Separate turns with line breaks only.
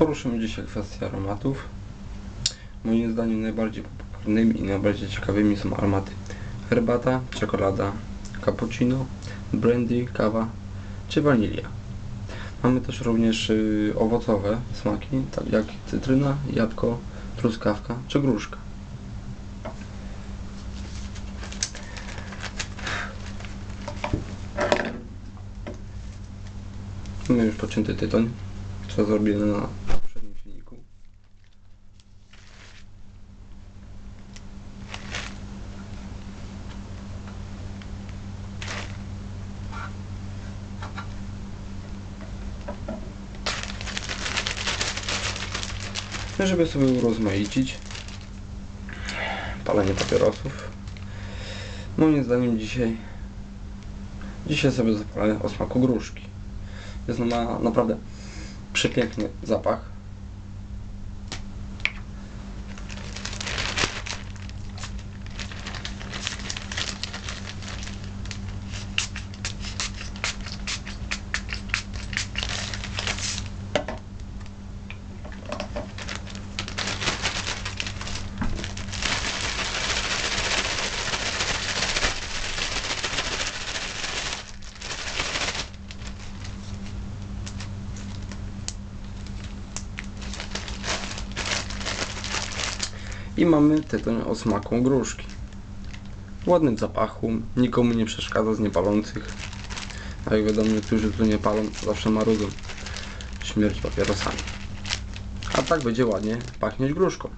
Poruszymy dzisiaj kwestię aromatów. Moim zdaniem najbardziej popularnymi i najbardziej ciekawymi są aromaty herbata, czekolada, cappuccino, brandy, kawa czy wanilia. Mamy też również y, owocowe smaki, tak jak cytryna, jabłko, truskawka czy gruszka. Mamy już pocięty tytoń, co zrobione na Żeby sobie urozmaicić palenie papierosów. Moim zdaniem dzisiaj dzisiaj sobie zapalę o smaku gruszki. Jest ona naprawdę przepiękny zapach. I mamy tytoń o smaku gruszki. Ładny w zapachu, nikomu nie przeszkadza z niepalących. A jak wiadomo, którzy tu nie palą, zawsze marudzą śmierć papierosami. A tak będzie ładnie pachnieć gruszką.